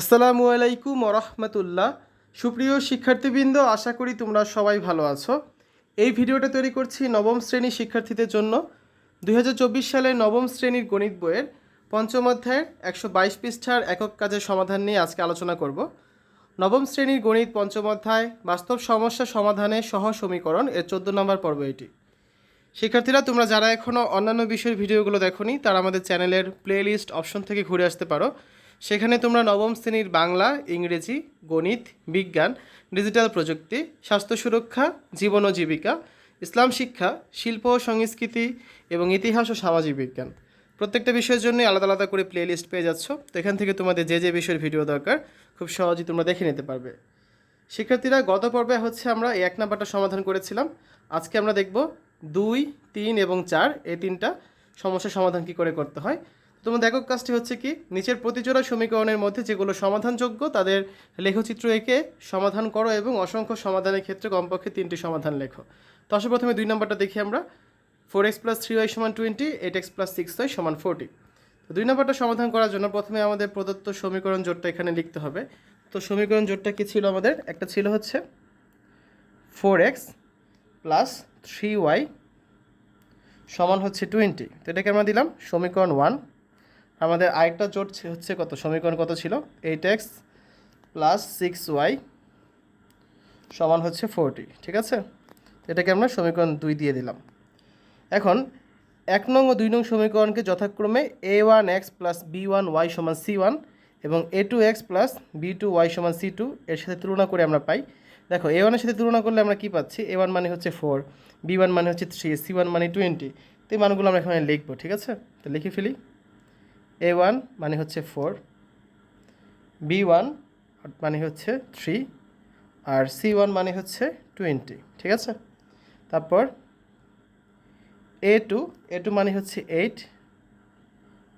আসসালামু আলাইকুম রহমতুল্লাহ। সুপ্রিয় শিক্ষার্থীবৃন্দ, আশা করি তোমরা সবাই ভালো আছো। এই ভিডিওটা তৈরি করছি নবম শ্রেণির শিক্ষার্থীদের জন্য। দুই সালে নবম শ্রেণির গণিত বইয়ের পঞ্চম অধ্যায়ের একশো বাইশ পৃষ্ঠার একক কাজের সমাধান নিয়ে আজকে আলোচনা করব। নবম শ্রেণির গণিত পঞ্চম অধ্যায়, বাস্তব সমস্যা সমাধানে সহ সমীকরণ এর চোদ্দ নম্বর পর্ব এটি। শিক্ষার্থীরা, তোমরা যারা এখনও অন্যান্য বিষয়ের ভিডিওগুলো দেখোনি, তারা আমাদের চ্যানেলের প্লেলিস্ট অপশন থেকে ঘুরে আসতে পারো। সেখানে তোমরা নবম শ্রেণির বাংলা, ইংরেজি, গণিত, বিজ্ঞান, ডিজিটাল প্রযুক্তি, স্বাস্থ্য সুরক্ষা, জীবন ও জীবিকা, ইসলাম শিক্ষা, শিল্প ও সংস্কৃতি এবং ইতিহাস ও সামাজিক বিজ্ঞান। প্রত্যেকটা বিষয়ের জন্য আলাদা আলাদা করে প্লেলিস্ট পেয়ে যাচ্ছ। তো এখান থেকে তোমাদের যে যে বিষয়ের ভিডিও দরকার, খুব সহজেই তোমরা দেখে নিতে পারবে। শিক্ষার্থীরা, গত পর্বে হচ্ছে আমরা এই এক নাম্বারটা সমাধান করেছিলাম। আজকে আমরা দেখব দুই, তিন এবং চার, এই তিনটা সমস্যার সমাধান কি করে করতে হয়। তোমাদের একক কাজটি হচ্ছে কি? নিচের প্রতিজোড়া সমীকরণের মধ্যে যেগুলো সমাধানযোগ্য, তাদের লেখচিত্র এঁকে সমাধান করো এবং অসংখ্য সমাধানের ক্ষেত্রে কমপক্ষে তিনটি সমাধান লেখো। তো আসলে প্রথমে দুই নম্বরটা দেখি আমরা। Four x plus three y সমান twenty eight x plus six y সমান ফোরটি তো দুই নম্বরটা সমাধান করার জন্য প্রথমে আমাদের প্রদত্ত সমীকরণ জোটটা এখানে লিখতে হবে। তো সমীকরণ জোটটা কি ছিল আমাদের? একটা ছিল হচ্ছে four x plus three y সমান হচ্ছে টোয়েন্টি তো এটাকে আমরা দিলাম সমীকরণ ওয়ান আমাদের আরেকটা জোট হচ্ছে কত? সমীকরণ কত ছিল? Eight x plus six y সমান হচ্ছে ফোরটি ঠিক আছে? এটাকে আমরা সমীকরণ দুই দিয়ে দিলাম। এখন এক নং ও দুই নং সমীকরণকে যথাক্রমে a one x plus b one y সমান সি ওয়ান এবং a two x plus b two y সমান সি টু এর সাথে তুলনা করে আমরা পাই। দেখো এ ওয়ানের সাথে তুলনা করলে আমরা কি পাচ্ছি? এ ওয়ান মানে হচ্ছে ফোর বি ওয়ান মানে হচ্ছে থ্রি সি ওয়ান মানে টোয়েন্টি তো এই মানগুলো আমরা এখানে লিখব, ঠিক আছে? তো লিখে ফেলি। এ ওয়ান মানে হচ্ছে ফোর বি ওয়ান মানে হচ্ছে থ্রি আর সি ওয়ান মানে হচ্ছে টোয়েন্টি ঠিক আছে? তারপর এ টু এ টু মানে হচ্ছে এইট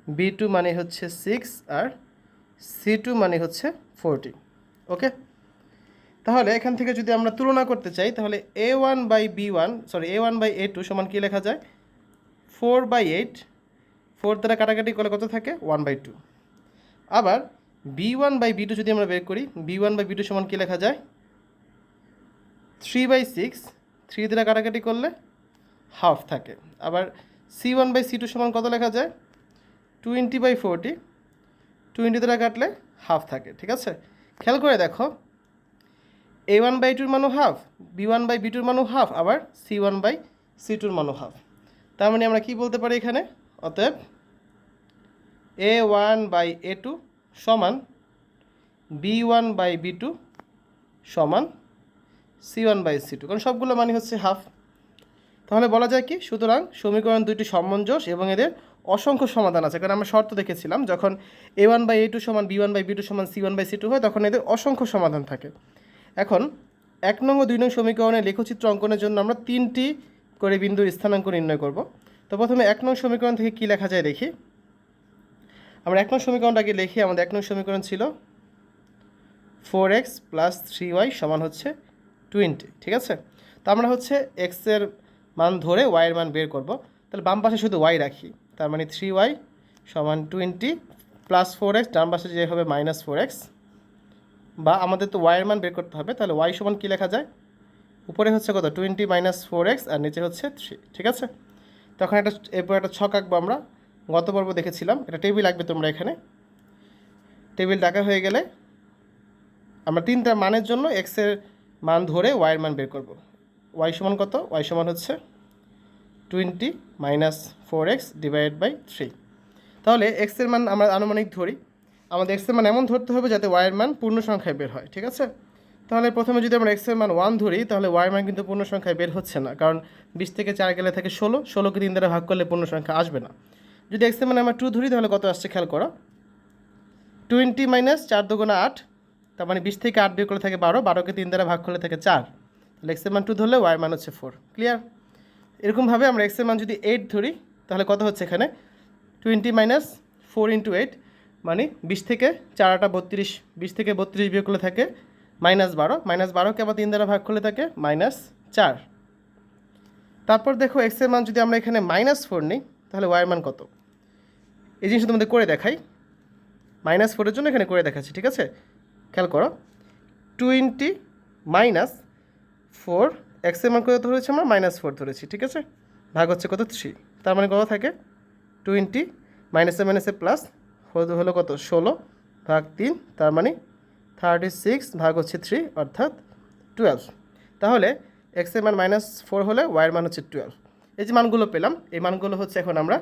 বি টু মানে হচ্ছে সিক্স আর সি টু মানে হচ্ছে ফোরটি ওকে তাহলে এখান থেকে যদি আমরা তুলনা করতে চাই, তাহলে a one by b one sorry a one by a two সমান কী লেখা যায়? ফোর বাই এইট ফোর দ্বারা কাটাকাটি করলে কত থাকে? One by two. আবার b one by b two যদি আমরা বের করি, b one by b two সমান কী লেখা যায়? থ্রি বাই সিক্স, থ্রি দ্বারা কাটাকাটি করলে হাফ থাকে। আবার c one by c two সমান কত লেখা যায়? টোয়েন্টি বাই ফোরটি, টোয়েন্টি দ্বারা কাটলে হাফ থাকে, ঠিক আছে? খেয়াল করে দেখো, এ ওয়ান বাই টুর মানও half, b one by b টুর মানও হাফ, আবার সি ওয়ান বাই সি টুর মানও হাফ। তার মানে আমরা কি বলতে পারি এখানে? অতএব a one by a two সমান b one by b two সমান c one by c two কারণ সবগুলো মানে হচ্ছে হাফ তাহলে বলা যায় কি? সুতরাং সমীকরণ দুইটি সমঞ্জস এবং এদের অসংখ্য সমাধান আছে। কারণ আমরা শর্ত দেখেছিলাম, যখন a one by a two সমান b one by b two সমান c one by c two হয়, তখন এদের অসংখ্য সমাধান থাকে। এখন এক নং ও দুই নং সমীকরণের লেখচিত্র অঙ্কনের জন্য আমরা তিনটি করে বিন্দুর স্থানাঙ্ক নির্ণয় করব। তো প্রথমে এক নং সমীকরণ থেকে কী লেখা যায় দেখি। আমরা এক নং সমীকরণটাকে লিখি, আমাদের এক নং সমীকরণ ছিল four x plus three y সমান হচ্ছে টোয়েন্টি ঠিক আছে? তো আমরা হচ্ছে এক্সের মান ধরে ওয়াইয়ের মান বের করব। তাহলে বাম পাশে শুধু ওয়াই রাখি, তার মানে থ্রি ওয়াই সমান টোয়েন্টি প্লাস ফোর এক্স ডান পাশে যে হবে মাইনাস ফোর এক্স বা আমাদের তো ওয়াইয়ের মান বের করতে হবে, তাহলে ওয়াই সমান কী লেখা যায়? উপরে হচ্ছে কত? টোয়েন্টি মাইনাস ফোর এক্স আর নিচে হচ্ছে থ্রি ঠিক আছে? তখন একটা এরপর একটা ছক আঁকবো আমরা। গত পর্ব দেখেছিলাম। এটা টেবিল আঁকবে তোমরা এখানে। টেবিল ডাকা হয়ে গেলে আমরা তিনটা মানের জন্য এক্সের মান ধরে ওয়াইয়ের মান বের করব। ওয়াই সমান কত? ওয়াই সমান হচ্ছে twenty minus four x divide by three তাহলে এক্সের মান আমরা আনুমানিক ধরি। আমাদের এক্সের মান এমন ধরতে হবে যাতে ওয়াইয়ের মান পূর্ণ সংখ্যায় বের হয়, ঠিক আছে? তাহলে প্রথমে যদি আমরা এক্সের মান ওয়ান ধরি, তাহলে ওয়াই মান কিন্তু পূর্ণ সংখ্যায় বের হচ্ছে না। কারণ বিশ থেকে চার গেলে থাকে ষোলো, ষোলোকে তিন দ্বারা ভাগ করলে পূর্ণ সংখ্যা আসবে না। যদি এক্সের মানে আমরা টু ধরি, তাহলে কত আসছে খেয়াল করো? টোয়েন্টি মাইনাস চার দুগুণা আট, তার মানে বিশ থেকে আট বের করে থাকে বারো, বারোকে তিন দ্বারা ভাগ করলে থাকে চার। তাহলে এক্সের মান টু ধরলে ওয়াই মান হচ্ছে ফোর ক্লিয়ার এরকমভাবে আমরা এক্সের মান যদি এইট ধরি, তাহলে কত হচ্ছে এখানে? Twenty minus four into eight মানে বিশ থেকে চার আটা বত্রিশ, বিশ থেকে বত্রিশ বিয়োগ করলে থাকে মাইনাস বারো, মাইনাস বারোকে আবার তিন দ্বারা ভাগ করলে থাকে মাইনাস চার। তারপর দেখো এক্সের মান যদি আমরা এখানে মাইনাস ফোর নিই, তাহলে ওয়াইয়ের মান কত? এই জিনিসটা তোমাদের করে দেখাই। মাইনাস ফোরের জন্য এখানে করে দেখাচ্ছি, ঠিক আছে? খেয়াল করো। টোয়েন্টি মাইনাস ফোর এক্সের মান কত ধরেছি আমরা? মাইনাস ফোর ধরেছি, ঠিক আছে? ভাগ হচ্ছে কত? থ্রি তার মানে কত থাকে? টোয়েন্টি মাইনাসে মাইনাসে প্লাস হলো কত? ষোলো ভাগ তিন, তার মানে থার্টি সিক্স ভাগ হচ্ছে থ্রি অর্থাৎ টুয়েলভ তাহলে এক্সের মান মাইনাস ফোর হলে ওয়াইয়ের মান হচ্ছে টুয়েলভ এই যে মানগুলো পেলাম, এই মানগুলো হচ্ছে এখন আমরা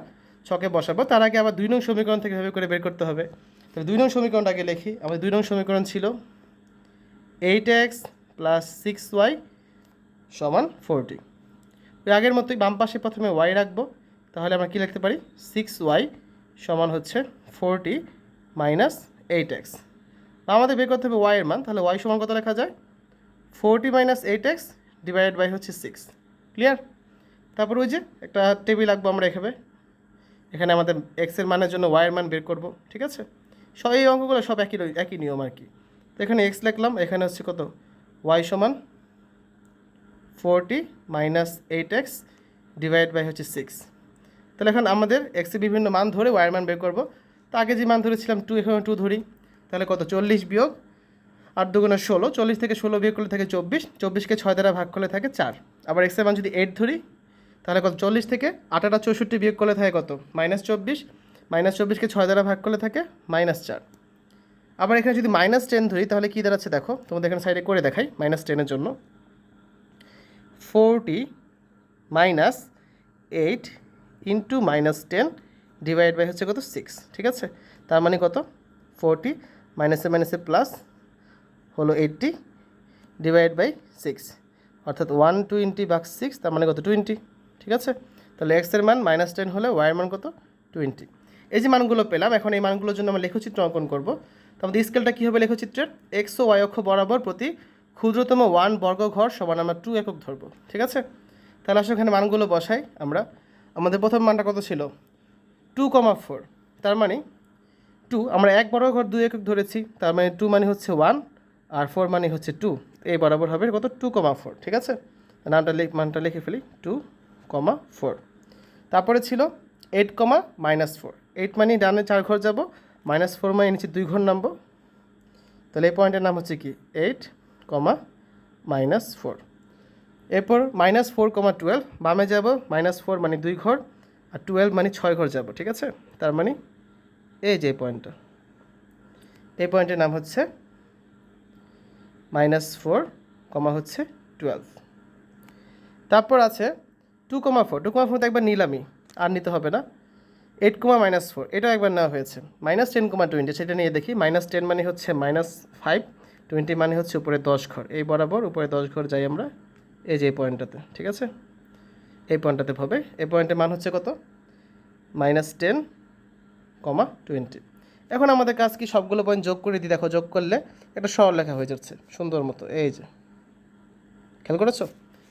ছকে বসাবো। তার আগে আবার দুই নং সমীকরণ থেকে ভাবে করে বের করতে হবে। তাহলে দুই নং সমীকরণটা আগে লিখি। আমাদের দুই নং সমীকরণ ছিল eight x plus six y সমান ফোরটি ওই আগের মতোই বাম পাশে প্রথমে ওয়াই রাখব। তাহলে আমরা কী লিখতে পারি? সিক্স ওয়াই সমান হচ্ছে ফোরটি মাইনাস এইট এক্স আমাদের বের করতে হবে ওয়াই এর মান, তাহলে ওয়াই সমান কত লেখা যায়? Forty minus eight x divided by হচ্ছে সিক্স ক্লিয়ার তারপর ওই যে একটা টেবিল আঁকবো আমরা এখানে। এখানে আমাদের এক্সের মানের জন্য ওয়াইয়ের মান বের করব, ঠিক আছে? সব এই অঙ্কগুলো সব একই একই নিয়ম আর কি। তো এখানে এক্স লিখলাম, এখানে হচ্ছে কত? ওয়াই সমান forty minus eight x divide by হচ্ছে সিক্স তাহলে এখন আমাদের এক্সের বিভিন্ন মান ধরে ওয়াইয়ের মান বের করব। তো আগে যে মান ধরেছিলাম টু এখানে টু ধরি। তাহলে কত? চল্লিশ বিয়োগ আট দুগুণে ষোলো, চল্লিশ থেকে ষোলো বিয়োগ করলে থাকে চব্বিশ, চব্বিশকে ছয় দ্বারা ভাগ করলে থাকে চার। আবার এক্সের মান যদি এইট ধরি, তাহলে কত? চল্লিশ থেকে আটাটা চৌষট্টি বিয়োগ করলে থাকে কত? মাইনাস চব্বিশ মাইনাস চব্বিশকে ছয় দ্বারা ভাগ করলে থাকে মাইনাস চার। আবার এখানে যদি মাইনাস টেন ধরি, তাহলে কী দাঁড়াচ্ছে দেখো? তোমাদের এখানে সাইডে করে দেখাই মাইনাস টেনের জন্য। Forty minus eight into minus ten divide by হচ্ছে কত? সিক্স ঠিক আছে? তার মানে কত? ফোরটি মাইনাসে মাইনাসে প্লাস হলো এইটটি ডিভাইড বাই সিক্স অর্থাৎ ওয়ান টোয়েন্টি বাক সিক্স তার মানে কত? টোয়েন্টি ঠিক আছে? তাহলে এক্সের মান মাইনাস টেন হলে ওয়াইয়ের মান কত? টোয়েন্টি এই যে মানগুলো পেলাম, এখন এই মানগুলোর জন্য আমরা লেখচিত্র অঙ্কন করব। তো আমাদের স্কেলটা কী হবে লেখচিত্রের? এক্স ও ওয়াই অক্ষ বরাবর প্রতি ক্ষুদ্রতম ওয়ান বর্গ ঘর সমান আমরা টু একক ধরবো, ঠিক আছে? তাহলে আসলে এখানে মানগুলো বসাই আমরা। আমাদের প্রথম মানটা কত ছিল? টু কমা ফোর তার মানে টু আমরা এক বড় ঘর দুই একক ধরেছি, তার মানে টু মানে হচ্ছে ওয়ান আর ফোর মানে হচ্ছে টু এই বরাবর হবে কত? টু কমা ফোর ঠিক আছে? নামটা লিখ, মানটা লিখে ফেলি। টু কমা ফোর তারপরে ছিল eight comma minus four eight মানে ডানে চার ঘর যাব মাইনাস ফোর মানে নিচে দুই ঘর নামবো। তাহলে এই পয়েন্টের নাম হচ্ছে কি? এইট কমা মাইনাস ফোর এরপর মাইনাস ফোর কমা টুয়েলভ বামে যাব মাইনাস ফোর মানে দুই ঘর, আর টুয়েলভ মানে ছয় ঘর যাব, ঠিক আছে? তার মানে এই যে পয়েন্টটা। এই পয়েন্টের নাম হচ্ছে মাইনাস ফোর কমা হচ্ছে টুয়েলভ। তারপর আছে two comma four. Two comma four তো একবার নিলামই, আর নিতে হবে না। এইট কমা মাইনাস ফোর, এটাও একবার নেওয়া হয়েছে। মাইনাস টেন কমা টোয়েন্টি, সেটা নিয়ে দেখি। মাইনাস টেন মানে হচ্ছে মাইনাস ফাইভ, টোয়েন্টি মানে হচ্ছে উপরে দশ ঘর। এই বরাবর উপরে দশ ঘর যাই আমরা, এই যে এই পয়েন্টটাতে, ঠিক আছে? এই পয়েন্টটাতে হবে। এই পয়েন্টের মান হচ্ছে কত? Minus ten comma twenty. এখন আমাদের কাজ কি? সবগুলো পয়েন্ট যোগ করে দিই। দেখো, যোগ করলে একটা সরল লেখা হয়ে যাচ্ছে। সুন্দর মতো। এই যে। খেয়াল করেছ?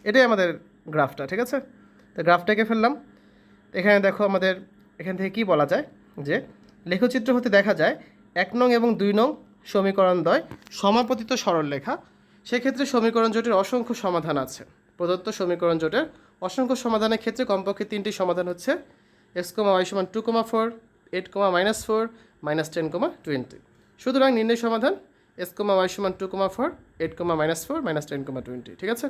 এটাই আমাদের গ্রাফটা, ঠিক আছে? তো গ্রাফটাকে ফেললাম। এখানে দেখো আমাদের, এখান থেকে কি বলা যায়? যে লেখচিত্র হতে দেখা যায় এক নং এবং দুই নং সমীকরণ দ্বয় সমাপতিত সরল লেখা। সেক্ষেত্রে সমীকরণ জোটের অসংখ্য সমাধান আছে। প্রদত্ত সমীকরণ জোটের অসংখ্য সমাধানের ক্ষেত্রে কমপক্ষে তিনটি সমাধান হচ্ছে। এক্স কমা ওয়াই সমান two comma four eight comma minus four, minus ten comma twenty. সুতরাং নির্ণয় সমাধান এক্স কমা ওয়াই সমান two comma four, eight comma minus four, minus ten comma twenty, ঠিক আছে?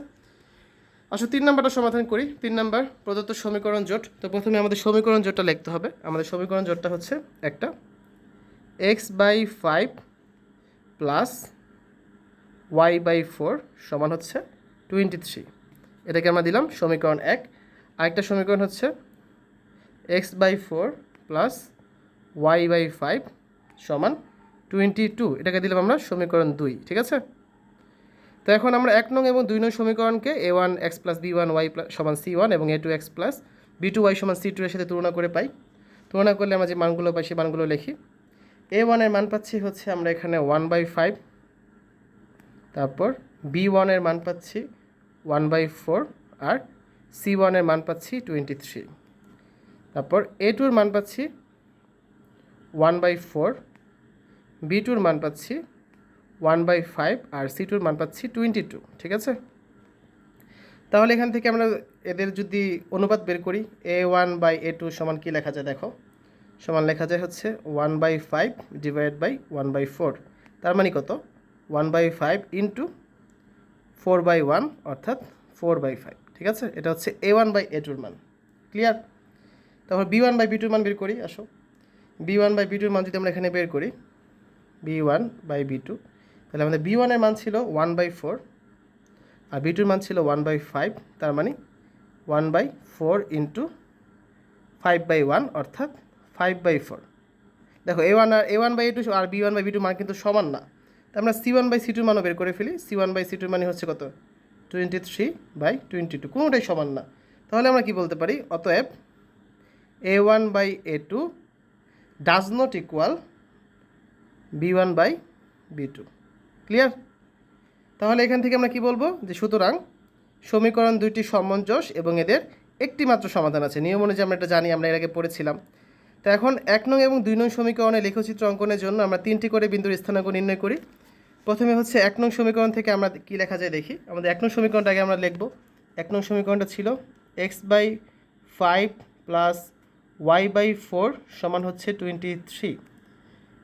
আসলে তিন নাম্বারটা সমাধান করি। তিন নাম্বার, প্রদত্ত সমীকরণ জোট। তো প্রথমে আমাদের সমীকরণ জোটটা লিখতে হবে। আমাদের সমীকরণ জোটটা হচ্ছে একটা x by five plus y by four সমান হচ্ছে টোয়েন্টি থ্রি এটাকে আমরা দিলাম সমীকরণ এক। আরেকটা সমীকরণ হচ্ছে x by four plus y by five সমান টোয়েন্টি টু এটাকে দিলাম আমরা সমীকরণ দুই, ঠিক আছে? তো এখন আমরা এক নং এবং দুই নং সমীকরণকে a one x plus b one y plus সমান সি ওয়ান এবং a two x plus b two y সমান সি টু এর সাথে তুলনা করে পাই। তুলনা করলে আমরা যে মানগুলো পাই সেই মানগুলো লিখি। এ ওয়ানের মান পাচ্ছি হচ্ছে আমরা এখানে ওয়ান বাই ফাইভ তারপর বি ওয়ানের মান পাচ্ছি ওয়ান বাই ফোর আর সি ওয়ানের মান পাচ্ছি টোয়েন্টি থ্রি তারপর এ টুর মান পাচ্ছি ওয়ান বাই ফোর বি টুর মান পাচ্ছি ওয়ান বাই ফাইভ আর সি টুর মান পাচ্ছি টোয়েন্টি টু ঠিক আছে? তাহলে এখান থেকে আমরা এদের যদি অনুপাত বের করি a one by a two সমান কী লেখা যায় দেখো? সমান লেখা যায় হচ্ছে one by five divide by one by four, তার মানে কত? One by five into four by one অর্থাৎ ফোর বাই ফাইভ ঠিক আছে? এটা হচ্ছে এ ওয়ান বাই এ টুর মান ক্লিয়ার তারপর বি ওয়ান বাই বি টুর মান বের করি, আসো। বি ওয়ান বাই বি টুর মান যদি আমরা এখানে বের করি b one by b two তাহলে আমাদের বি ওয়ানের মান ছিল ওয়ান বাই ফোর আর বি টুর মান ছিল ওয়ান বাই ফাইভ তার মানে one by four into five by one অর্থাৎ ফাইভ বাই ফোর দেখো এ ওয়ান আর a one by two R b one by b two মান কিন্তু সমান না তো আমরা সি ওয়ান বাই সি টুর মানও বের করে ফেলি সি ওয়ান বাই সি টুর মানে হচ্ছে কত twenty three by twenty two কোনোটাই সমান না তাহলে আমরা কি বলতে পারি অতএব a one by a two does not equal b one by b two clear তাহলে এখান থেকে আমরা কি বলব? যে সুতরাং সমীকরণ দুইটি সমঞ্জস এবং এদের একটি মাত্র সমাধান আছে। নিয়ম অনুযায়ী আমরা এটা জানি, আমরা এর আগে পড়েছিলাম। তো এখন এক নং এবং দুই নং সমীকরণে লেখচিত্র অঙ্কনের জন্য আমরা তিনটি করে বিন্দুর স্থানাঙ্ক নির্ণয় করি। প্রথমে হচ্ছে এক নং সমীকরণ থেকে আমরা কী লেখা যায় দেখি? আমাদের এক নং সমীকরণটা আগে আমরা লিখব। এক নং সমীকরণটা ছিল x by five plus y by four সমান হচ্ছে টোয়েন্টি থ্রি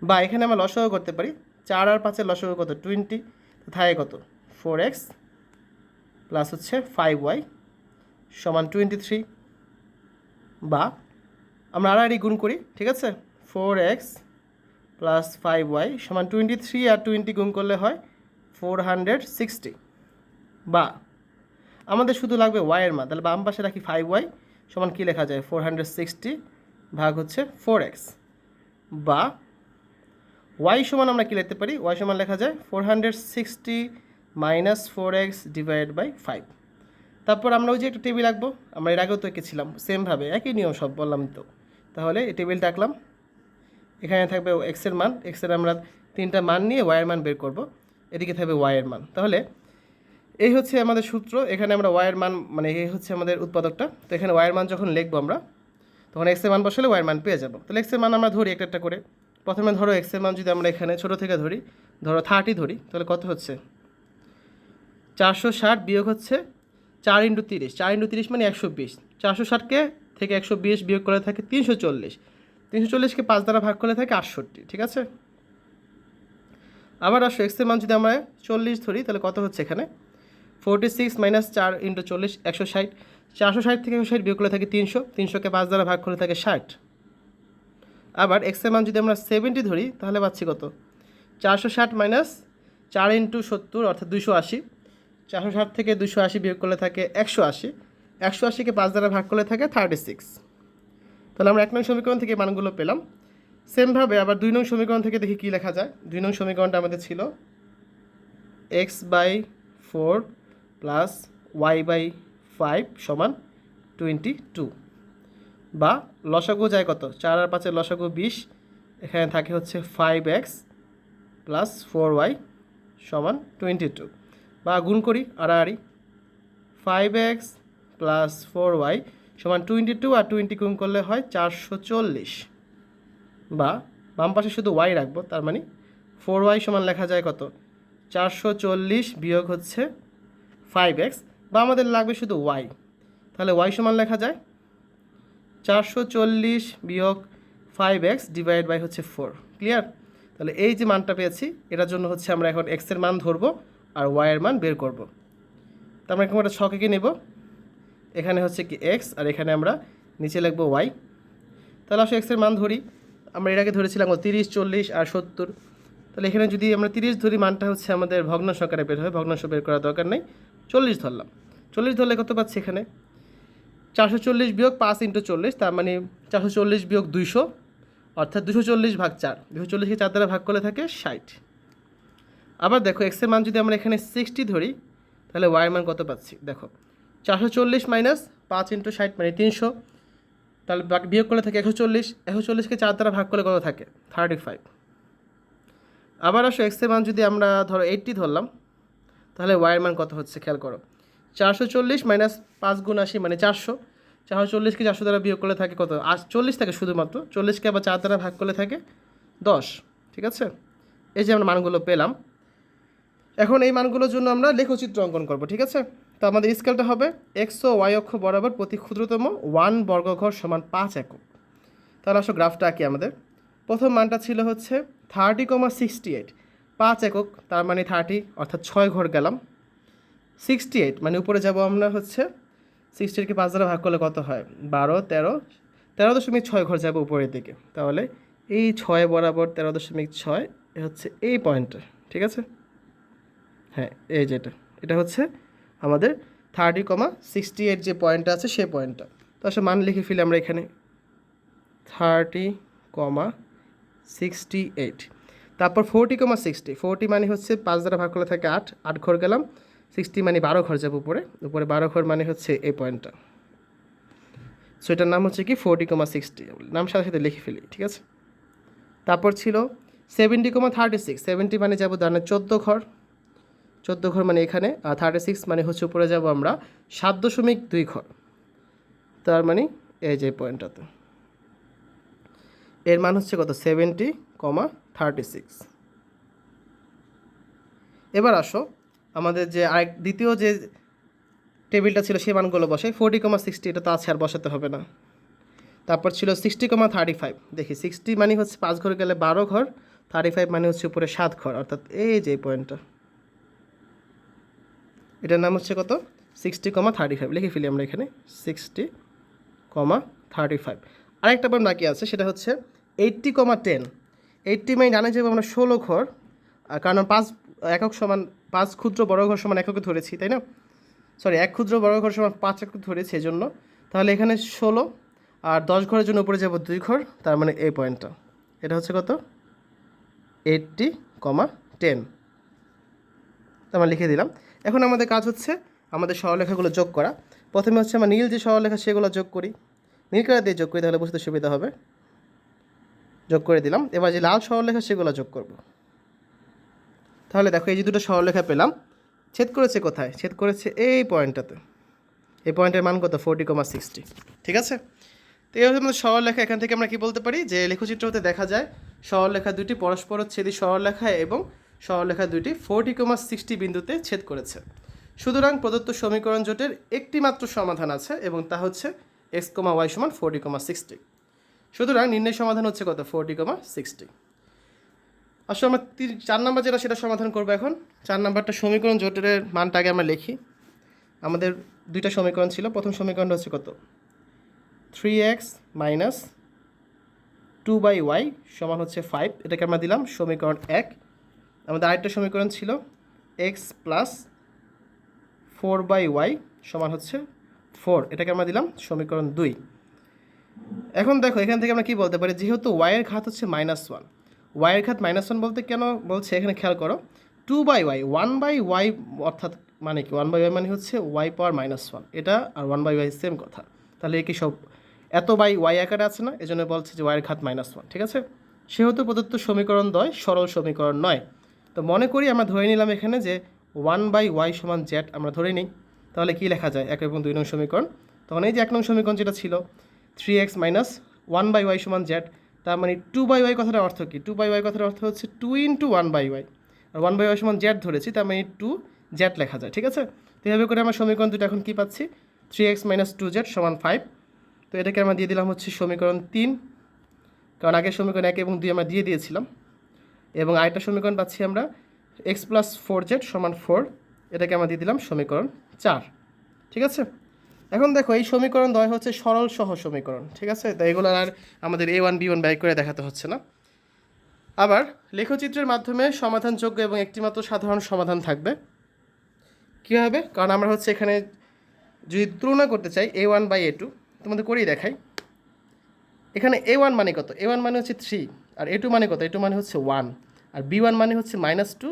বা এখানে আমরা লসও করতে পারি, চার আর পাঁচের লসও কত? টোয়েন্টি থাকে কত? ফোর এক্স প্লাস হচ্ছে ফাইভ ওয়াই সমান টোয়েন্টি থ্রি বা আমরা আড়াআড়ি গুণ করি, ঠিক আছে? Four x plus five y সমান টোয়েন্টি থ্রি আর টোয়েন্টি গুণ করলে হয় ফোর হান্ড্রেড সিক্সটি বা আমাদের শুধু লাগবে ওয়াইয়ের মান, তাহলে বাম পাশে রাখি ফাইভ ওয়াই সমান কী লেখা যায়? ফোর হান্ড্রেড সিক্সটি ভাগ হচ্ছে ফোর এক্স বা ওয়াই সমান আমরা কী লিখতে পারি? ওয়াই সমান লেখা যায় four hundred sixty minus four x divide by five তারপর আমরা ওই যে একটা টেবিল আঁকবো। আমরা এর আগেও তো এঁকেছিলাম সেমভাবে একই নিয়ম সব বললাম তো। তাহলে এই টেবিলটা আঁকলাম। এখানে থাকবে এক্সের মান এক্সের আমরা তিনটা মান নিয়ে ওয়াইয়ের মান বের করব। এদিকে থাকবে ওয়াইয়ের মান। তাহলে এই হচ্ছে আমাদের সূত্র, এখানে আমরা ওয়াইয়ের মান মানে এই হচ্ছে আমাদের উৎপাদকটা। তো এখানে ওয়াইয়ের মান যখন লিখব আমরা, তখন এক্সের মান বসালে ওয়াইয়ের মান পেয়ে যাব। তাহলে এক্সের মান আমরা ধরি একটা একটা করে। প্রথমে ধরো এক্সের মান যদি আমরা এখানে ছোটো থেকে ধরি, ধরো থার্টি ধরি, তাহলে কত হচ্ছে? চারশো ষাট বিয়োগ হচ্ছে চার ইন্টু তিরিশ। চার ইন্টু তিরিশ মানে একশো বিশ। চারশো ষাটকে থেকে একশো বিশ বিয়োগ করে থাকে তিনশো চল্লিশ। তিনশো চল্লিশকে পাঁচ দ্বারা ভাগ করে থাকে আটষট্টি, ঠিক আছে? আবার আসো এক্সের মান যদি আমরা চল্লিশ ধরি, তাহলে কত হচ্ছে এখানে? ফোরটি সিক্স মাইনাস চার ইন্টু চল্লিশ একশো ষাট চারশো ষাট থেকে একশো ষাট বিয়োগ করে থাকে তিনশো তিনশোকে পাঁচ দ্বারা ভাগ করে থাকে ষাট। আবার এক্সের মান যদি আমরা সেভেন্টি ধরি, তাহলে পাচ্ছি কত? চারশো ষাট মাইনাস চার ইন্টু সত্তর, অর্থাৎ দুশো আশি। চারশো ষাট থেকে দুশো আশি বিয়োগ করলে থাকে একশো আশি। একশো আশিকে পাঁচ দ্বারা ভাগ করলে থাকে থার্টি সিক্স তাহলে আমরা এক নং সমীকরণ থেকে মানগুলো পেলাম। সেমভাবে আবার দুই নং সমীকরণ থেকে দেখি কী লেখা যায়। দুই নং সমীকরণটা আমাদের ছিল x by four plus y by five সমান টোয়েন্টি টু বা লসাগু যায় কত? চার আর পাঁচের লসাগু বিশ, এখানে থাকে হচ্ছে five x plus four y সমান টোয়েন্টি টু বা গুণ করি আড়াআড়ি। Five x plus four y সমান টোয়েন্টি টু আর টোয়েন্টি গুণ করলে হয় চারশো চল্লিশ বা বাম পাশে শুধু ওয়াই রাখব, তার মানে ফোর ওয়াই সমান লেখা যায় কত? চারশো চল্লিশ বিয়োগ হচ্ছে ফাইভ এক্স বা আমাদের লাগবে শুধু ওয়াই তাহলে ওয়াই সমান লেখা যায় চারশো চল্লিশ বিয়োগ ফাইভ এক্স ডিভাইড বাই হচ্ছে ফোর ক্লিয়ার তাহলে এই যে মানটা পেয়েছি, এটার জন্য হচ্ছে আমরা এখন এক্সের মান ধরবো আর ওয়াইয়ের মান বের করব। তো আমরা এখন একটা ছকে নেব। এখানে হচ্ছে কি এক্স আর এখানে আমরা নিচে লিখব ওয়াই তাহলে আসলে এক্সের মান ধরি। আমরা আগে ধরেছিলাম তিরিশ, চল্লিশ আর সত্তর। তাহলে এখানে যদি আমরা তিরিশ ধরি, মানটা হচ্ছে আমাদের ভগ্নাংশ আকারে বের হয়। ভগ্নাংশ বের করার দরকার নেই। চল্লিশ ধরলাম। চল্লিশ ধরলে কত পাচ্ছি এখানে? চারশো চল্লিশ বিয়োগ পাঁচ ইন্টু চল্লিশ, তার মানে চারশো চল্লিশ বিয়োগ দুইশো, অর্থাৎ দুশো চল্লিশ ভাগ চার। দুশো চল্লিশকে চার দ্বারা ভাগ করলে থাকে ষাট। আবার দেখো এক্সের মান যদি আমরা এখানে সিক্সটি ধরি, তাহলে ওয়াইয়ের মান কত পাচ্ছি? দেখো, চারশো চল্লিশ মাইনাস পাঁচ ইন্টু ষাট মানে তিনশো, তাহলে বিয়োগ করলে থাকে একশো চল্লিশ, একশো চল্লিশকে চার দ্বারা ভাগ করলে কত থাকে? থার্টি ফাইভ আবার আসো এক্সের মান যদি আমরা ধরো এইটটি ধরলাম তাহলে ওয়াইয়ের মান কত হচ্ছে? খেয়াল করো। চারশো চল্লিশ মাইনাস পাঁচ গুণ আশি মানে চারশো। চারশো চল্লিশকে চারশো দ্বারা বিয়োগ করলে থাকে কত? আজ চল্লিশ থাকে শুধুমাত্র। চল্লিশকে আবার চার দ্বারা ভাগ করলে থাকে দশ। ঠিক আছে? এই যে আমরা মানগুলো পেলাম। এখন এই মানগুলোর জন্য আমরা লেখচিত্র অঙ্কন করব, ঠিক আছে? তো আমাদের স্কেলটা হবে এক্স ওয়াই অক্ষ বরাবর প্রতি ক্ষুদ্রতম ওয়ান বর্গঘর সমান পাঁচ একক। তাহলে আসো গ্রাফটা আঁকি আমাদের। প্রথম মানটা ছিল হচ্ছে থার্টি কমা সিক্সটি এইট পাঁচ একক, তার মানে থার্টি অর্থাৎ ছয় ঘর গেলাম। সিক্সটি এইট মানে উপরে যাব আমরা হচ্ছে সিক্সটি এইটকে পাঁচ দ্বারা ভাগ করলে কত হয়? বারো, তেরো তেরো দশমিক ছয় ঘর যাবে উপরের দিকে। তাহলে এই ছয় বরাবর তেরো দশমিক ছয় হচ্ছে এই পয়েন্টটা ঠিক আছে? হ্যাঁ এই যেটা, এটা হচ্ছে আমাদের থার্টি কমা সিক্সটি এইট যে পয়েন্টটা আছে সেই পয়েন্টটা তো আসলে মান লিখে ফেলি আমরা এখানে। থার্টি কমা সিক্সটি এইট তারপর ফোরটি কমা সিক্সটি ফোরটি মানে হচ্ছে পাঁচ দ্বারা ভাগ করলে থাকে আট আট ঘর গেলাম সিক্সটি মানে বারো ঘর যাব উপরে উপরে বারো ঘর মানে হচ্ছে এই পয়েন্টটা সো এটার নাম হচ্ছে কি ফোরটি কমা সিক্সটি নাম সাথে সাথে লিখে ফেলি, ঠিক আছে? তারপর ছিল seventy comma thirty six seventy মানে যাব দানের চোদ্দ ঘর চোদ্দ ঘর মানে এখানে, আর থার্টি সিক্স মানে হচ্ছে উপরে যাব আমরা সাত দশমিক দুই ঘর। তার মানে এই যে পয়েন্টটাতে এর মান হচ্ছে কত? Seventy comma thirty six. এবার আসো, আমাদের যে আরেক দ্বিতীয় যে টেবিলটা ছিল সেই মানগুলো বসে ফোরটি কমা সিক্সটি, এটা তো আছে আর বসাতে হবে না। তারপর ছিল সিক্সটি কমা থার্টি ফাইভ। দেখি, সিক্সটি মানে হচ্ছে পাঁচ ঘর গেলে বারো ঘর, থার্টি ফাইভ মানে হচ্ছে উপরে সাত ঘর, অর্থাৎ এই যে পয়েন্টটা। এটার নাম হচ্ছে কত? Sixty comma thirty five. লিখে ফেলি আমরা এখানে। Sixty comma thirty five. আরেকটা পয়েন্ট বাকি আছে, সেটা হচ্ছে এইট্টি কমা টেন। এইট্টি মানে জানা যাবে আমরা ষোলো ঘর কারণ পাঁচ একক সমান, পাঁচ ক্ষুদ্র বড় ঘর সমান এককে ধরেছি, তাই না? সরি এক ক্ষুদ্র বড় ঘর সমান পাঁচ একক ধরেছি এই জন্য তাহলে এখানে ষোলো, আর দশ ঘরের জন্য উপরে যাব দুই ঘর, তার মানে এই পয়েন্টটা এটা হচ্ছে কত? Eighty comma ten. আমরা লিখে দিলাম। এখন আমাদের কাজ হচ্ছে আমাদের সরলরেখাগুলো যোগ করা। প্রথমে হচ্ছে আমরা নীল যে সরলরেখা, সেগুলো যোগ করি। নীল কালার দিয়ে যোগ করি, তাহলে বুঝতে সুবিধা হবে। যোগ করে দিলাম। এবার যে লাল সরলরেখা সেগুলো যোগ করব। তাহলে দেখো, এই যে দুটো সরলরেখা পেলাম। ছেদ করেছে কোথায়? ছেদ করেছে এই পয়েন্টটাতে। এই পয়েন্টের মান কত? Forty comma sixty. ঠিক আছে? তো এই হচ্ছে আমাদের সরলরেখা এখান থেকে আমরা কি বলতে পারি? যে লেখচিত্র হতে দেখা যায় সরলরেখা দুটি পরস্পর ছেদি সরলরেখা এবং সরলরেখা দুটি ফোরটি কমা সিক্সটি বিন্দুতে ছেদ করেছে। সুতরাং প্রদত্ত সমীকরণ জোটের একটি মাত্র সমাধান আছে এবং তা হচ্ছে এক্স কমা ওয়াই সমান ফোরটি কমা সিক্সটি। সুতরাং নির্ণয় সমাধান হচ্ছে কত? ফোরটি কমা সিক্সটি আসলে আমরা চার নাম্বার যেটা, সেটা সমাধান করব এখন। চার নাম্বারটা সমীকরণ জোটের মানটা আগে আমরা লিখি। আমাদের দুইটা সমীকরণ ছিল। প্রথম সমীকরণটা হচ্ছে কত? Three x minus two by y সমান হচ্ছে ফাইভ এটাকে আমরা দিলাম সমীকরণ এক। আমাদের আরেকটা সমীকরণ ছিল x plus four by y সমান হচ্ছে ফোর এটাকে আমরা দিলাম সমীকরণ দুই। এখন দেখো, এখান থেকে আমরা কি বলতে পারি? যেহেতু ওয়াইয়ের ঘাত হচ্ছে মাইনাস ওয়ান ওয়াইয়ের ঘাত মাইনাস ওয়ান বলতে কেন বলছে? এখানে খেয়াল করো two by y one by y অর্থাৎ মানে কি? ওয়ান বাই ওয়াই মানে হচ্ছে ওয়াই পাওয়ার মাইনাস ওয়ান এটা আর ওয়ান বাই ওয়াই সেম কথা। তাহলে কি সব? এত বাই ওয়াই আকারে আছে না, এজন্য বলছে যে ওয়াইয়ের ঘাত মাইনাস ওয়ান ঠিক আছে? সেহেতু প্রদত্ত সমীকরণ দয় সরল সমীকরণ নয়। তো মনে করি আমরা ধরে নিলাম এখানে যে ওয়ান বাই ওয়াই সমান জেড আমরা ধরে নিই। তাহলে কী লেখা যায়? এক এবং দুই নং সমীকরণ। তখন এই যে এক নং সমীকরণ যেটা ছিল three x minus one by y সমান জেড তার মানে টু বাই ওয়াই কথাটার অর্থ কী? টু বাই ওয়াই কথার অর্থ হচ্ছে two into one by y R one by y সমান জেড ধরেছি, তার মানে টু জেড লেখা যায়, ঠিক আছে? তো এভাবে করে আমরা সমীকরণ দুটো এখন কী পাচ্ছি? Three x minus two z সমান ফাইভ তো এটাকে আমরা দিয়ে দিলাম হচ্ছে সমীকরণ তিন, কারণ আগের সমীকরণ এক এবং দুই আমরা দিয়ে দিয়েছিলাম। এবং আরেকটা সমীকরণ পাচ্ছি আমরা এক্স প্লাস ফোর জেড সমান ফোর এটাকে আমরা দিয়ে দিলাম সমীকরণ চার, ঠিক আছে? এখন দেখো, এই সমীকরণ দয় হচ্ছে সরল সহ সমীকরণ, ঠিক আছে? তাই এগুলো আর আমাদের এ ওয়ান বি ওয়ান ব্যয় করে দেখাতে হচ্ছে না। আবার লেখচিত্রের মাধ্যমে সমাধানযোগ্য এবং একটিমাত্র সাধারণ সমাধান থাকবে। কী হবে? কারণ আমরা হচ্ছে এখানে যদি তুলনা করতে চাই a one by a two তোমাদের করেই দেখাই। এখানে এ ওয়ান মানে কত? এ ওয়ান মানে হচ্ছে থ্রি আর এ টু মানে কত? এ টু মানে হচ্ছে ওয়ান আর বি ওয়ান মানে হচ্ছে মাইনাস টু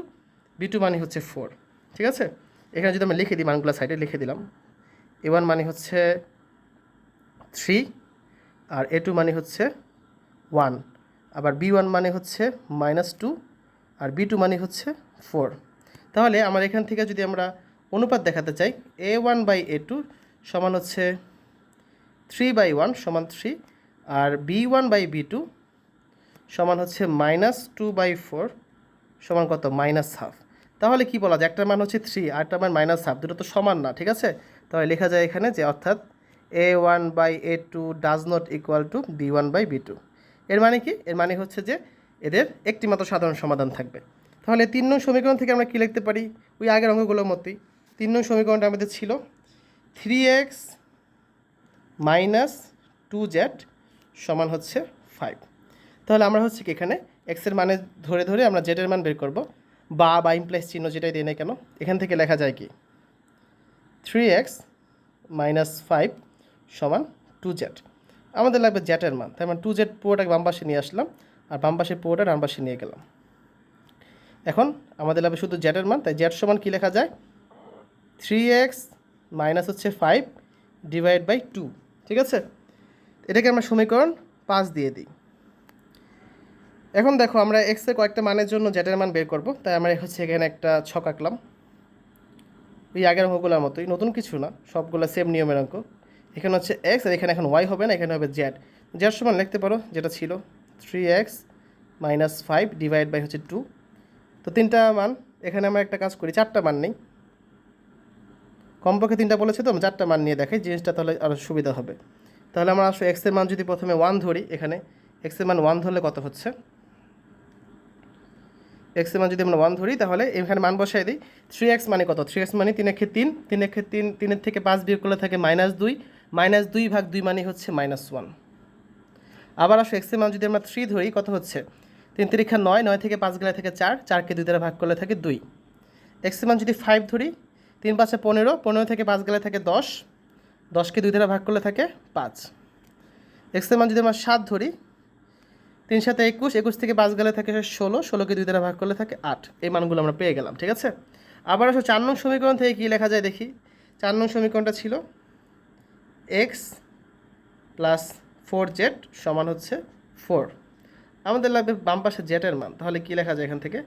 বি টু মানে হচ্ছে ফোর ঠিক আছে? এখানে যদি আমরা লিখে দিই, মানগুলো সাইডে লিখে দিলাম। এ ওয়ান মানে হচ্ছে থ্রি আর এ টু মানে হচ্ছে ওয়ান আবার বি ওয়ান মানে হচ্ছে মাইনাস টু আর বি টু মানে হচ্ছে ফোর তাহলে আমার এখান থেকে যদি আমরা অনুপাত দেখাতে চাই a one by a two সমান হচ্ছে থ্রি বাই ওয়ান সমান three R b one by b two সমান হচ্ছে মাইনাস টু বাই ফোর সমান কত? মাইনাস হাফ তাহলে কি বলা যায়? একটার মান হচ্ছে থ্রি আরেকটার মান মাইনাস হাফ দুটো তো সমান না, ঠিক আছে? তাহলে লেখা যায় এখানে যে অর্থাৎ a one by a two does not equal two b one by b two এর মানে কি? এর মানে হচ্ছে যে এদের একটি মাত্র সাধারণ সমাধান থাকবে। তাহলে তিন নং সমীকরণ থেকে আমরা কী লিখতে পারি? ওই আগের অঙ্কগুলোর মতোই তিন নং সমীকরণটা আমাদের ছিল three x minus two z সমান হচ্ছে ফাইভ তাহলে আমরা হচ্ছে কি এখানে এক্সের মানে ধরে ধরে আমরা জেডের মান বের করব। বা বা ইমপ্লাইস চিহ্ন যেটাই দিই না কেন, এখান থেকে লেখা যায় কি? থ্রি এক্স মাইনাস ফাইভ সমান টু জেড। আমাদের লাগবে জেটের মান তাই মানে টু জেড পুরোটাকে বাম নিয়ে আসলাম, আর বাম পাশের পুরোটা ডান নিয়ে গেলাম। এখন আমাদের লাগবে শুধু জেটের মান, তাই জেড সমান কী লেখা যায়? থ্রি এক্স মাইনাস হচ্ছে ফাইভ ডিভাইড বাই টু, ঠিক আছে? এটাকে আমরা সমীকরণ পাঁচ দিয়ে দিই। এখন দেখো, আমরা এক্সের কয়েকটা মানের জন্য জেটের মান বের করব, তাই আমরা হচ্ছে এখানে একটা ছক আঁকলাম। ওই আগের অঙ্কগুলোর মতোই। নতুন কিছু না, সবগুলো সেম নিয়মের অঙ্ক। এখানে হচ্ছে এক্স আর এখানে এখন ওয়াই হবে না, এখানে হবে জেড জেড সমান লিখতে পারো, যেটা ছিল three x minus five divide by হচ্ছে টু তো তিনটা মান, এখানে আমরা একটা কাজ করি, চারটা মান নেই। কমপক্ষে তিনটা বলেছে তো আমি চারটা মান নিয়ে দেখাই, জিনিসটা তাহলে আরও সুবিধা হবে। তাহলে আমরা আসলে এক্সের মান যদি প্রথমে ওয়ান ধরি, এখানে এক্সের মান ওয়ান ধরলে কত হচ্ছে? এক্সের মান যদি আমরা ওয়ান ধরি, তাহলে এখানে মান বসাই দিই। থ্রি এক্স মানে কত? থ্রি এক্স মানে তিন একে তিন তিন একে তিন, তিনের থেকে পাঁচ বিয়োগ করলে থাকে মাইনাস দুই। মাইনাস দুই ভাগ দুই মানে হচ্ছে মাইনাস ওয়ান আবার আসো এক্সের মান যদি আমরা থ্রি ধরি, কত হচ্ছে? তিন তিরিক্ষা নয় নয় থেকে পাঁচ গেলে থাকে চার, চারকে দুই দ্বারা ভাগ করলে থাকে দুই। এক্সের মান যদি ফাইভ ধরি, তিন পাঁচে পনেরো পনেরো থেকে পাঁচ গেলে থাকে দশ। দশকে দুই দ্বারা ভাগ করলে থাকে পাঁচ। এক্সের মান যদি আমরা সাত ধরি তিন সাথে একুশ একুশ থেকে পাঁচ গেলে থাকে ষোলো, ষোলোকে দুই দ্বারা ভাগ করলে থাকে আট। এই মানগুলো আমরা পেয়ে গেলাম, ঠিক আছে? আবার আসো চার নং সমীকরণ থেকে কী লেখা যায় দেখি? চার নং সমীকরণটা ছিল এক্স প্লাস ফোর জেড সমান হচ্ছে ফোর আমাদের লাগবে বাম পাশে জেটের মান, তাহলে কী লেখা যায় এখান থেকে?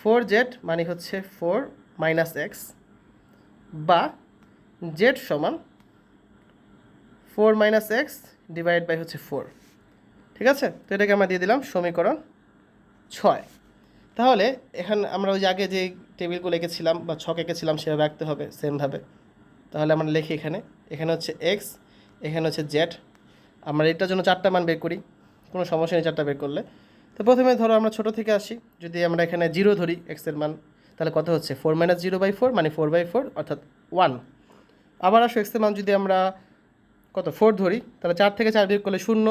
ফোর জেড মানে হচ্ছে ফোর মাইনাস এক্স বা জেড সমান four minus x divide by হচ্ছে ফোর ঠিক আছে? তো এটাকে আমরা দিয়ে দিলাম সমীকরণ ছয়। তাহলে এখানে আমরা ওই আগে যে টেবিলগুলো এঁকেছিলাম বা ছক এঁকেছিলাম সেভাবে আঁকতে হবে, সেমভাবে। তাহলে আমরা লিখি এখানে এখানে হচ্ছে এক্স, এখানে হচ্ছে জেড। আমরা এটার জন্য চারটা মান বের করি, কোনো সমস্যা নেই চারটা বের করলে। তো প্রথমে ধরো আমরা ছোটো থেকে আসি, যদি আমরা এখানে জিরো ধরি এক্সের মান, তাহলে কত হচ্ছে? Four minus zero by four মানে ফোর বাই ফোর, অর্থাৎ ওয়ান। আবার আসো এক্সের মান যদি আমরা কত? ফোর ধরি, তাহলে চার থেকে চার বিয়োগ করলে শূন্য।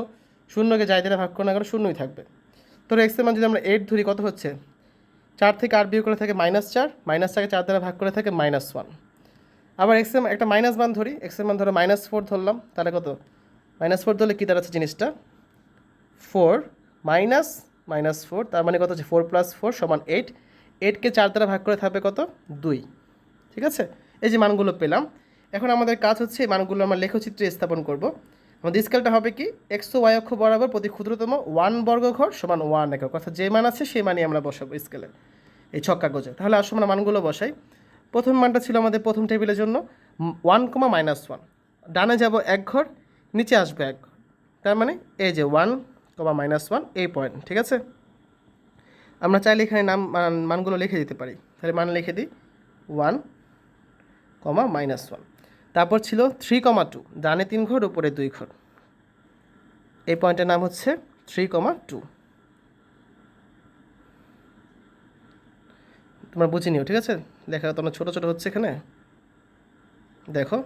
শূন্যকে যাই দিলে ভাগ করে না করে শূন্যই থাকবে। তো এক্সের মান যদি আমরা এইট ধরি, কত হচ্ছে? চার থেকে আট বিয়োগ করে থাকে মাইনাস চার মাইনাস চারকে চার দ্বারা ভাগ করে থাকে মাইনাস ওয়ান আবার এক্সের একটা মাইনাস মান ধরি এক্সের মান ধরো মাইনাস ফোর ধরলাম, তাহলে কত? মাইনাস ফোর ধরলে কী দাঁড়াচ্ছে জিনিসটা? ফোর মাইনাস মাইনাস ফোর তার মানে কত হচ্ছে? ফোর প্লাস ফোর সমান এইট এইটকে চার দ্বারা ভাগ করে থাকবে কত? দুই। ঠিক আছে? এই যে মানগুলো পেলাম। এখন আমাদের কাজ হচ্ছে এই মানগুলো আমরা লেখচিত্রে স্থাপন করব। আমাদের স্কেলটা হবে কি? এক্স ওয়াই অক্ষ বরাবর প্রতি ক্ষুদ্রতম ওয়ান বর্গঘর সমান ওয়ান একক। অর্থাৎ যে মান আছে সেই মানই আমরা বসাবো স্কেলে, এই ছক কাগজে। তাহলে আসলে আমরা মানগুলো বসাই। প্রথম মানটা ছিল আমাদের প্রথম টেবিলের জন্য ওয়ান কমা মাইনাস ওয়ান। ডানে যাব এক ঘর, নিচে আসবে এক ঘর। তার মানে এই যে ওয়ান কমা মাইনাস ওয়ান, এই পয়েন্ট ঠিক আছে? আমরা চাইলে এখানে নাম, মান- মানগুলো লিখে দিতে পারি। তাহলে মান লিখে দিই, ওয়ান কমা মাইনাস ওয়ান। তারপর ছিল থ্রি কমা টু ডানে তিন ঘর, উপরে দুই ঘর। এই পয়েন্টের নাম হচ্ছে থ্রি কমা টু তোমরা বুঝে নিও, ঠিক আছে? দেখা, তোমার ছোটো ছোটো হচ্ছে এখানে। দেখো।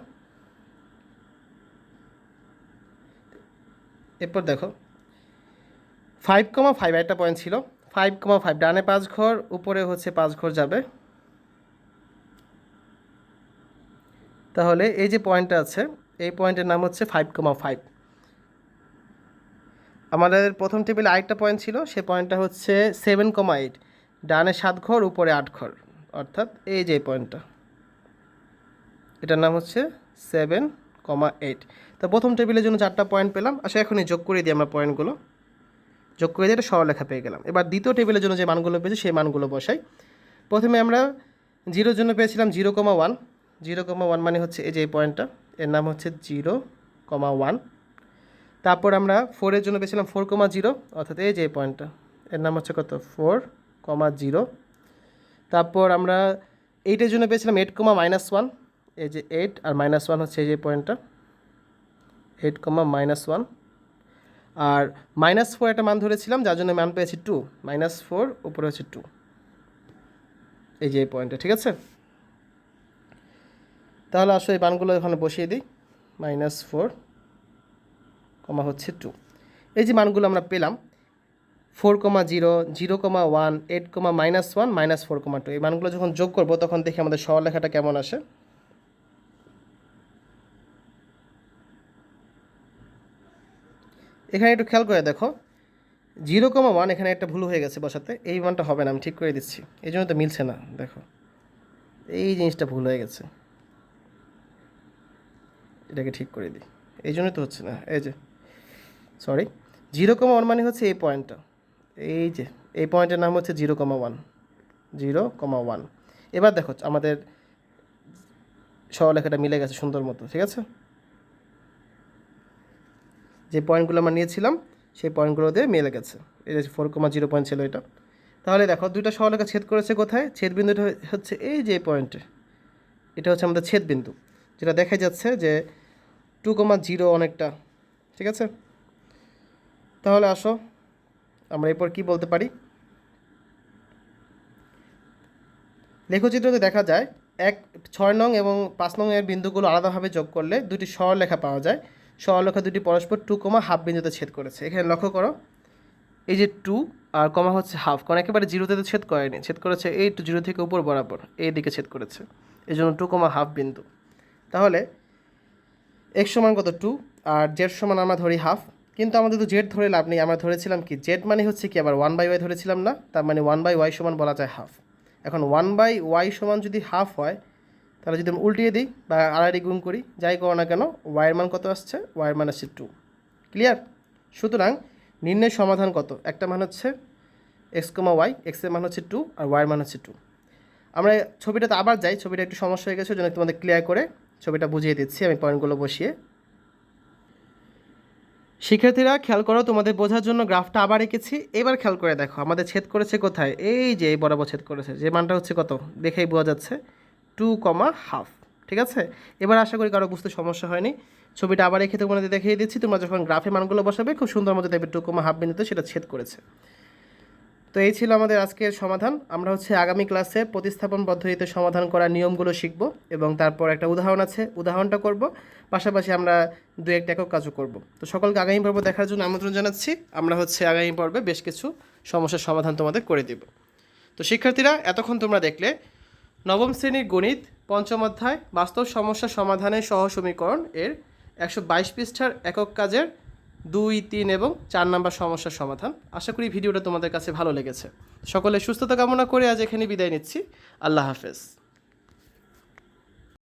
এরপর দেখো। ফাইভ কমা ফাইভ একটা পয়েন্ট ছিল। ফাইভ কমা ফাইভ ডানে পাঁচ ঘর, উপরে হচ্ছে পাঁচ ঘর যাবে। তাহলে এই যে পয়েন্টটা আছে, এই পয়েন্টের নাম হচ্ছে ফাইভ কমা ফাইভ আমাদের প্রথম টেবিলে আরেকটা পয়েন্ট ছিল, সে পয়েন্টটা হচ্ছে সেভেন কমা এইট ডানে সাত ঘর, উপরে আট ঘর। অর্থাৎ এই যে পয়েন্টটা। এটার নাম হচ্ছে সেভেন কমা এইট তো প্রথম টেবিলের জন্য চারটা পয়েন্ট পেলাম। আচ্ছা এখনই যোগ করে দিই আমরা পয়েন্টগুলো। যোগ করে দিয়ে একটা সরলরেখা পেয়ে গেলাম। এবার দ্বিতীয় টেবিলের জন্য যে মানগুলো পেয়েছি, সেই মানগুলো বসাই। প্রথমে আমরা জিরোর জন্য পেয়েছিলাম zero comma one zero comma one মানে হচ্ছে এই যে এই পয়েন্টটা, এর নাম হচ্ছে জিরো কমা ওয়ান। তারপর আমরা ফোরের জন্য পেয়েছিলাম ফোর কমা জিরো, অর্থাৎ এই যে এই পয়েন্টটা, এর নাম হচ্ছে কত? Four comma zero. তারপর আমরা এইটের জন্য পেয়েছিলাম এইট কমা মাইনাস ওয়ান, এই যে এইট আর মাইনাস ওয়ান হচ্ছে এই যে পয়েন্টটা এইট কমা মাইনাস ওয়ান। আর মাইনাস ফোর একটা মান ধরেছিলাম, যার জন্য মান পেয়েছি টু মাইনাস ফোর উপরে হচ্ছে টু এই যে এই পয়েন্টে ঠিক আছে? তাহলে আসো এই মানগুলো এখানে বসিয়ে দিই। মাইনাস ফোর, কমা হচ্ছে টু। এই যে মানগুলো আমরা পেলাম, four comma zero zero comma one, eight comma minus one, minus four comma two. এই মানগুলো যখন যোগ করব, তখন দেখি আমাদের সরলেখাটা কেমন আসে। এখানে একটু খেয়াল করে দেখো, জিরো কমা ওয়ান, এখানে একটা ভুল হয়ে গেছে বসাতে, এই মানটা হবে না, আমি ঠিক করে দিচ্ছি। এই জন্য তো মিলছে না, দেখো। এই জিনিসটা ভুল হয়ে গেছে। এটাকে ঠিক করে দিই। এই জন্যই তো হচ্ছে না। এই যে সরি জিরো কমা ওয়ান মানে হচ্ছে এই পয়েন্টটা এই যে, এই পয়েন্টের নাম হচ্ছে zero comma one zero comma one এবার দেখো, আমাদের সরলেখাটা মিলে গেছে সুন্দর মতো, ঠিক আছে? যে পয়েন্টগুলো আমরা নিয়েছিলাম, সেই পয়েন্টগুলো দিয়ে মিলে গেছে। এই যে ফোর কমা জিরো পয়েন্ট ছিল এটা। তাহলে দেখো, দুইটা সরলেখা ছেদ করেছে কোথায়? ছেদ বিন্দুটা হচ্ছে এই যে পয়েন্টে এটা হচ্ছে আমাদের ছেদ বিন্দু যেটা দেখা যাচ্ছে যে টু কমা জিরো অনেকটা, ঠিক আছে? তাহলে আসো, আমরা এরপর কি বলতে পারি? লেখচিত্রতে দেখা যায়, এক, ছয় নং এবং পাঁচ নং এর বিন্দুগুলো আলাদাভাবে যোগ করলে দুটি সরলেখা পাওয়া যায়। সরলেখা দুটি পরস্পর টু কমা হাফ বিন্দুতে ছেদ করেছে। এখানে লক্ষ্য করো, এই যে টু আর কমা হচ্ছে হাফ কারণ একেবারে জিরোতে তো ছেদ করেনি। ছেদ করেছে এই টু জিরো থেকে উপর বরাবর, এই দিকে ছেদ করেছে। এই জন্য টু কমা হাফ বিন্দু। তাহলে এক্স সমান কত টু আর জেড সমান আমরা ধরি হাফ কিন্তু আমাদের তো জেড ধরে লাভ নেই। আমরা ধরেছিলাম কি জেড মানে হচ্ছে কি আবার ওয়ান বাই ওয়াই ধরেছিলাম না? তার মানে ওয়ান বাই ওয়াই সমান বলা যায় হাফ এখন ওয়ান বাই ওয়াই সমান যদি হাফ হয়, তাহলে যদি আমরা উল্টিয়ে দিই বা আড়াআড়ি গুণ করি, যাই করো না কেন ওয়াইয়ের মান কত আসছে? ওয়াইয়ের মান আসছে টু ক্লিয়ার সুতরাং নির্ণয় সমাধান কত? একটা মান হচ্ছে এক্স কমা ওয়াই এক্সের মান হচ্ছে টু আর ওয়াইয়ের মান হচ্ছে টু আমরা ছবিটাতে আবার যাই। ছবিটা একটু সমস্যা হয়ে গেছে, ওই জন্য তোমাদের ক্লিয়ার করে ছবিটা বুঝিয়ে দিচ্ছি, আমি পয়েন্টগুলো বসিয়ে। শিক্ষার্থীরা, খেয়াল করো, তোমাদের বোঝার জন্য গ্রাফটা আবার এঁকেছি। এবার খেয়াল করে দেখো, আমাদের ছেদ করেছে কোথায়? এই যে, এই বরাবর ছেদ করেছে। যে মানটা হচ্ছে কত? দেখেই বোঝা যাচ্ছে। টু কমা হাফ, ঠিক আছে? এবার আশা করি কারও বুঝতে সমস্যা হয়নি। ছবিটা আবার এঁকে তোমাদের দেখিয়ে দিচ্ছি। তোমরা যখন গ্রাফে মানগুলো বসাবে, খুব সুন্দর মতো দেখবে টু কমা হাফ বিন্দুতে সেটা ছেদ করেছে। তো এই ছিল আমাদের আজকের সমাধান। আমরা হচ্ছে আগামী ক্লাসে প্রতিস্থাপন পদ্ধতিতে সমাধান করার নিয়মগুলো শিখব এবং তারপর একটা উদাহরণ আছে, উদাহরণটা করব। পাশাপাশি আমরা দু একটা একক কাজও করব। তো সকলকে আগামী পর্ব দেখার জন্য আমন্ত্রণ জানাচ্ছি। আমরা হচ্ছে আগামী পর্বে বেশ কিছু সমস্যার সমাধান তোমাদের করে দেব। তো শিক্ষার্থীরা, এতক্ষণ তোমরা দেখলে নবম শ্রেণির গণিত, পঞ্চম অধ্যায় বাস্তব সমস্যা সমাধানের সহ সমীকরণ এর একশো বাইশ পৃষ্ঠার একক কাজের দুই, তিন এবং চার নাম্বার সমস্যার সমাধান। আশা করি ভিডিওটা তোমাদের কাছে ভালো লেগেছে। সকলে সুস্থতা কামনা করে আজ এখানে বিদায় নিচ্ছি। আল্লাহ হাফেজ।